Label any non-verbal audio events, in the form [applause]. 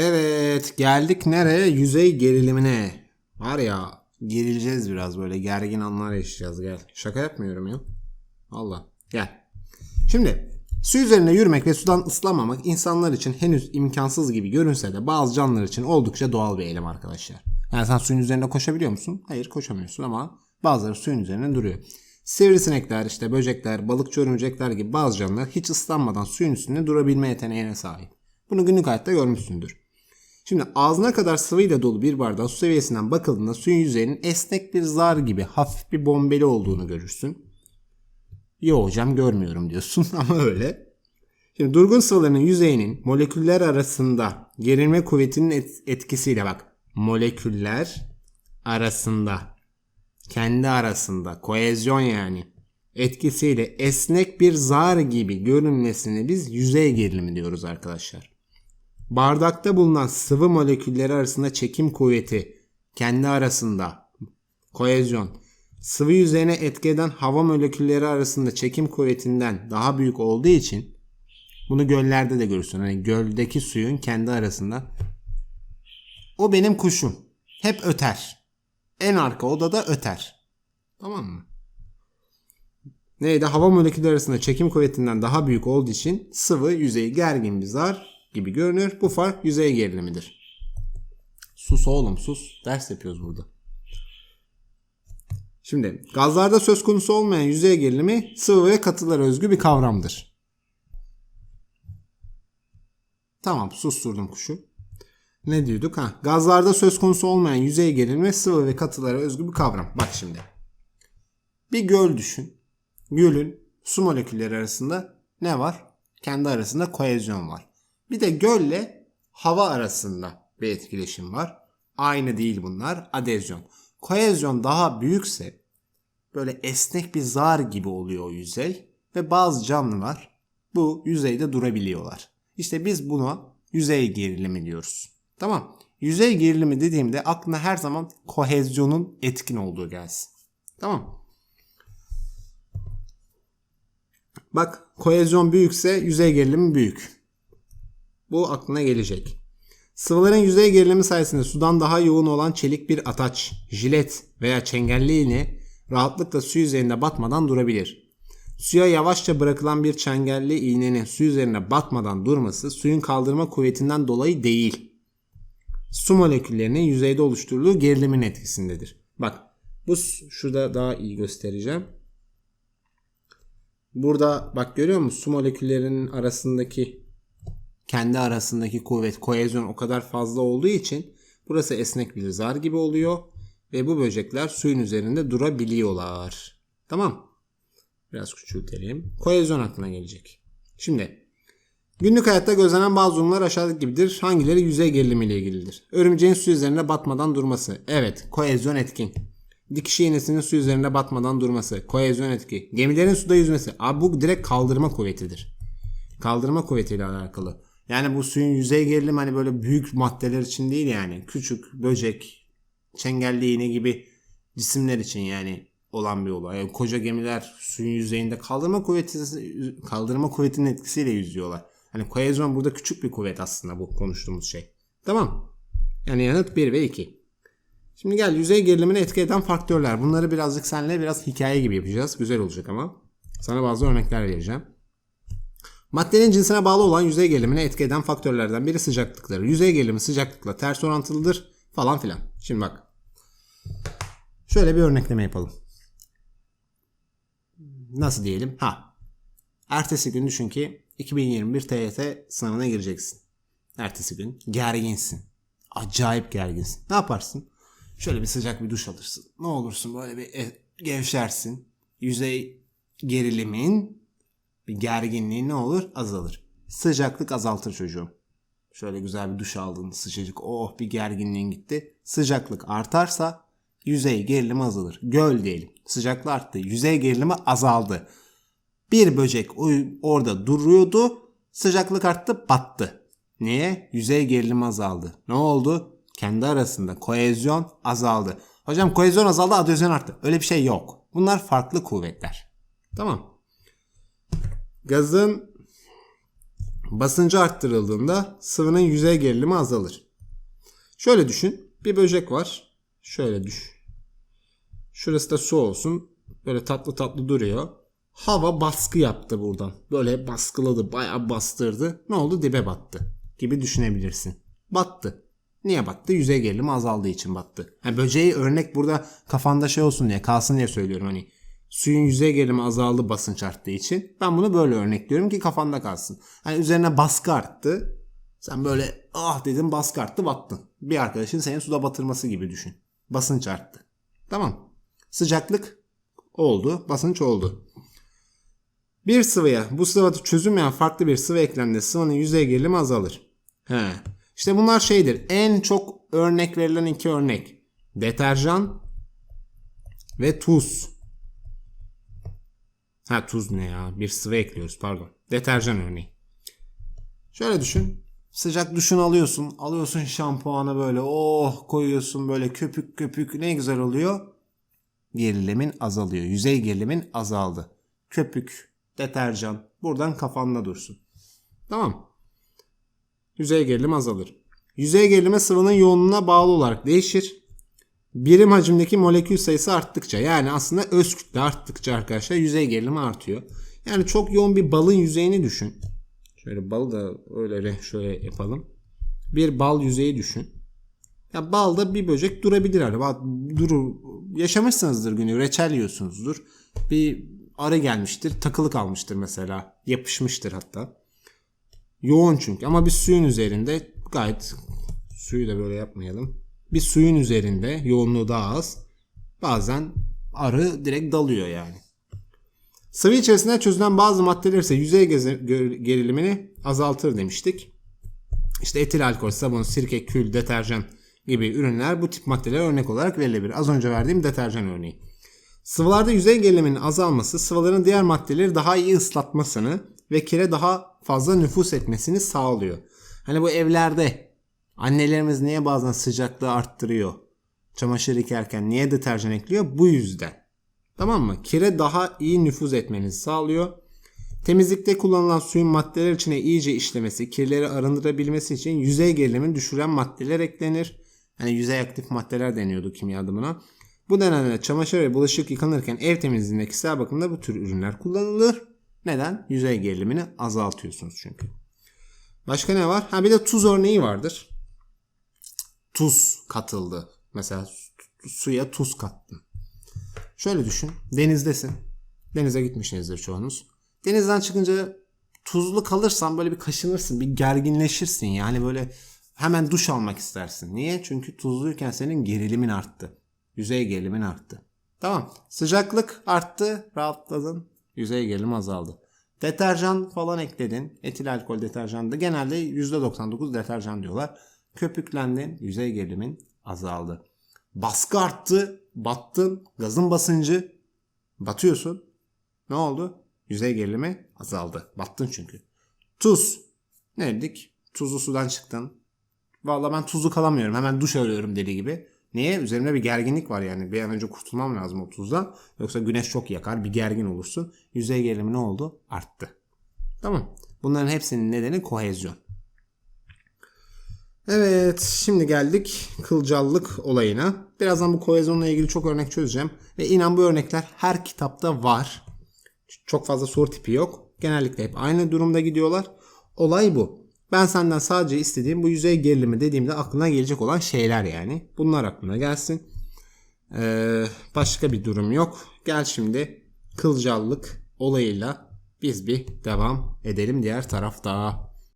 Evet geldik nereye? Yüzey gerilimine. Var ya gerileceğiz biraz böyle gergin anlar yaşayacağız gel. Şaka yapmıyorum ya. Allah gel. Şimdi su üzerinde yürümek ve sudan ıslamamak insanlar için henüz imkansız gibi görünse de bazı canlılar için oldukça doğal bir eylem arkadaşlar. Yani sen suyun üzerinde koşabiliyor musun? Hayır koşamıyorsun ama bazıları suyun üzerinde duruyor. Sivrisinekler, işte böcekler, balıkçı örümcekler gibi bazı canlılar hiç ıslanmadan suyun üstünde durabilme yeteneğine sahip. Bunu günlük hayatta görmüşsündür. Şimdi ağzına kadar sıvıyla dolu bir bardağı su seviyesinden bakıldığında suyun yüzeyinin esnek bir zar gibi hafif bir bombeli olduğunu görürsün. Yo hocam görmüyorum diyorsun [laughs] ama öyle. Şimdi durgun sıvıların yüzeyinin moleküller arasında gerilme kuvvetinin et- etkisiyle bak moleküller arasında kendi arasında koezyon yani etkisiyle esnek bir zar gibi görünmesine biz yüzey gerilimi diyoruz arkadaşlar. Bardakta bulunan sıvı molekülleri arasında çekim kuvveti kendi arasında koezyon sıvı yüzeyine etki eden hava molekülleri arasında çekim kuvvetinden daha büyük olduğu için bunu göllerde de görürsün. Hani göldeki suyun kendi arasında o benim kuşum. Hep öter. En arka odada öter. Tamam mı? Neydi? Hava molekülleri arasında çekim kuvvetinden daha büyük olduğu için sıvı yüzeyi gergin bir zar gibi görünür. Bu fark yüzey gerilimidir. Sus oğlum sus. Ders yapıyoruz burada. Şimdi gazlarda söz konusu olmayan yüzey gerilimi sıvı ve katılara özgü bir kavramdır. Tamam susturdum kuşu. Ne diyorduk? Ha, gazlarda söz konusu olmayan yüzey gerilimi sıvı ve katılara özgü bir kavram. Bak şimdi. Bir göl düşün. Gölün su molekülleri arasında ne var? Kendi arasında koezyon var. Bir de gölle hava arasında bir etkileşim var. Aynı değil bunlar. Adezyon. Koezyon daha büyükse böyle esnek bir zar gibi oluyor o yüzey ve bazı canlılar bu yüzeyde durabiliyorlar. İşte biz buna yüzey gerilimi diyoruz. Tamam. Yüzey gerilimi dediğimde aklına her zaman kohezyonun etkin olduğu gelsin. Tamam. Bak kohezyon büyükse yüzey gerilimi büyük. Bu aklına gelecek. Sıvıların yüzey gerilimi sayesinde sudan daha yoğun olan çelik bir ataç, jilet veya çengelli iğne rahatlıkla su yüzeyinde batmadan durabilir. Suya yavaşça bırakılan bir çengelli iğnenin su üzerine batmadan durması suyun kaldırma kuvvetinden dolayı değil. Su moleküllerinin yüzeyde oluşturduğu gerilimin etkisindedir. Bak bu şurada daha iyi göstereceğim. Burada bak görüyor musun su moleküllerinin arasındaki kendi arasındaki kuvvet, koezyon o kadar fazla olduğu için burası esnek bir zar gibi oluyor ve bu böcekler suyun üzerinde durabiliyorlar. Tamam. Biraz küçültelim. Koezyon aklına gelecek. Şimdi günlük hayatta gözlenen bazı durumlar aşağıdaki gibidir. Hangileri yüzey gerilimi ile ilgilidir? Örümceğin su üzerinde batmadan durması. Evet, koezyon etkin. Dikiş iğnesinin su üzerinde batmadan durması. Koezyon etki. Gemilerin suda yüzmesi. Abi bu direkt kaldırma kuvvetidir kaldırma kuvvetiyle alakalı. Yani bu suyun yüzey gerilimi hani böyle büyük maddeler için değil yani. Küçük böcek, çengelli iğne gibi cisimler için yani olan bir olay. Yani koca gemiler suyun yüzeyinde kaldırma kuvveti kaldırma kuvvetinin etkisiyle yüzüyorlar. Hani koezyon burada küçük bir kuvvet aslında bu konuştuğumuz şey. Tamam. Yani yanıt 1 ve 2. Şimdi gel yüzey gerilimini etki eden faktörler. Bunları birazcık seninle biraz hikaye gibi yapacağız. Güzel olacak ama. Sana bazı örnekler vereceğim. Maddenin cinsine bağlı olan yüzey gerilimine etki eden faktörlerden biri sıcaklıkları. Yüzey gerilimi sıcaklıkla ters orantılıdır falan filan. Şimdi bak. Şöyle bir örnekleme yapalım. Nasıl diyelim? Ha. Ertesi gün düşün ki 2021 TYT sınavına gireceksin. Ertesi gün gerginsin. Acayip gerginsin. Ne yaparsın? Şöyle bir sıcak bir duş alırsın. Ne olursun böyle bir e, gevşersin. Yüzey gerilimin bir gerginliği ne olur? Azalır. Sıcaklık azaltır çocuğum. Şöyle güzel bir duş aldın sıcacık. Oh bir gerginliğin gitti. Sıcaklık artarsa yüzey gerilimi azalır. Göl diyelim. Sıcaklık arttı. Yüzey gerilimi azaldı. Bir böcek orada duruyordu. Sıcaklık arttı battı. Niye? Yüzey gerilimi azaldı. Ne oldu? Kendi arasında koezyon azaldı. Hocam koezyon azaldı adezyon arttı. Öyle bir şey yok. Bunlar farklı kuvvetler. Tamam. Gazın Basıncı arttırıldığında sıvının yüzey gerilimi azalır. Şöyle düşün. Bir böcek var. Şöyle düş. Şurası da su olsun. Böyle tatlı tatlı duruyor. Hava baskı yaptı buradan. Böyle baskıladı. Bayağı bastırdı. Ne oldu? Dibe battı. Gibi düşünebilirsin. Battı. Niye battı? Yüzey gerilimi azaldığı için battı. Yani böceği örnek burada kafanda şey olsun diye kalsın diye söylüyorum. Hani suyun yüzey gerilimi azaldı basınç arttığı için. Ben bunu böyle örnekliyorum ki kafanda kalsın. Hani üzerine baskı arttı. Sen böyle ah dedin baskı arttı battın. Bir arkadaşın seni suda batırması gibi düşün. Basınç arttı. Tamam. Sıcaklık oldu. Basınç oldu. Bir sıvıya bu sıvıda çözülmeyen farklı bir sıvı eklendiğinde sıvının yüzey gerilimi azalır. He. İşte bunlar şeydir. En çok örnek verilen iki örnek. Deterjan ve tuz. Ha tuz ne ya? Bir sıvı ekliyoruz pardon. Deterjan örneği. Şöyle düşün. Sıcak duşunu alıyorsun. Alıyorsun şampuanı böyle oh koyuyorsun böyle köpük köpük ne güzel oluyor. Gerilimin azalıyor. Yüzey gerilimin azaldı. Köpük, deterjan buradan kafanda dursun. Tamam. Yüzey gerilim azalır. Yüzey gerilimi sıvının yoğunluğuna bağlı olarak değişir. Birim hacimdeki molekül sayısı arttıkça yani aslında öz kütle arttıkça arkadaşlar yüzey gerilimi artıyor. Yani çok yoğun bir balın yüzeyini düşün. Şöyle balı da öyle şöyle yapalım. Bir bal yüzeyi düşün. Ya balda bir böcek durabilir. Bak, Durur. Yaşamışsınızdır günü. Reçel yiyorsunuzdur. Bir arı gelmiştir. Takılı kalmıştır mesela. Yapışmıştır hatta. Yoğun çünkü ama bir suyun üzerinde gayet suyu da böyle yapmayalım. Bir suyun üzerinde yoğunluğu daha az. Bazen arı direkt dalıyor yani. Sıvı içerisinde çözülen bazı maddeler ise yüzey gerilimini azaltır demiştik. İşte etil alkol, sabun, sirke, kül, deterjan gibi ürünler bu tip maddelere örnek olarak verilebilir. Az önce verdiğim deterjan örneği. Sıvılarda yüzey geriliminin azalması sıvıların diğer maddeleri daha iyi ıslatmasını ve kire daha fazla nüfus etmesini sağlıyor. Hani bu evlerde annelerimiz niye bazen sıcaklığı arttırıyor? Çamaşır yıkarken niye deterjan ekliyor? Bu yüzden. Tamam mı? Kire daha iyi nüfuz etmenizi sağlıyor. Temizlikte kullanılan suyun maddeler içine iyice işlemesi, kirleri arındırabilmesi için yüzey gerilimini düşüren maddeler eklenir. Hani yüzey aktif maddeler deniyordu kimyada buna. Bu nedenle çamaşır ve bulaşık yıkanırken ev temizliğinde kişisel bakımda bu tür ürünler kullanılır. Neden? Yüzey gerilimini azaltıyorsunuz çünkü. Başka ne var? Ha bir de tuz örneği vardır. Tuz katıldı. Mesela su- suya tuz kattın. Şöyle düşün. Denizdesin. Denize gitmişsinizdir çoğunuz. Denizden çıkınca tuzlu kalırsan böyle bir kaşınırsın. Bir gerginleşirsin. Yani böyle hemen duş almak istersin. Niye? Çünkü tuzluyken senin gerilimin arttı. Yüzey gerilimin arttı. Tamam. Sıcaklık arttı. Rahatladın. Yüzey gerilim azaldı. Deterjan falan ekledin. Etil alkol deterjandı. Genelde %99 deterjan diyorlar. Köpüklendin. Yüzey gerilimin azaldı. Baskı arttı. Battın. Gazın basıncı. Batıyorsun. Ne oldu? Yüzey gerilimi azaldı. Battın çünkü. Tuz. Ne dedik? Tuzlu sudan çıktın. Vallahi ben tuzlu kalamıyorum. Hemen duş alıyorum deli gibi. Niye? Üzerimde bir gerginlik var yani. Bir an önce kurtulmam lazım o tuzdan. Yoksa güneş çok yakar. Bir gergin olursun. Yüzey gerilimi ne oldu? Arttı. Tamam. Bunların hepsinin nedeni kohezyon. Evet, şimdi geldik kılcallık olayına. Birazdan bu kohezyonla ilgili çok örnek çözeceğim. Ve inan bu örnekler her kitapta var. Çok fazla soru tipi yok. Genellikle hep aynı durumda gidiyorlar. Olay bu. Ben senden sadece istediğim bu yüzey gerilimi dediğimde aklına gelecek olan şeyler yani. Bunlar aklına gelsin. Ee, başka bir durum yok. Gel şimdi kılcallık olayıyla biz bir devam edelim diğer tarafta.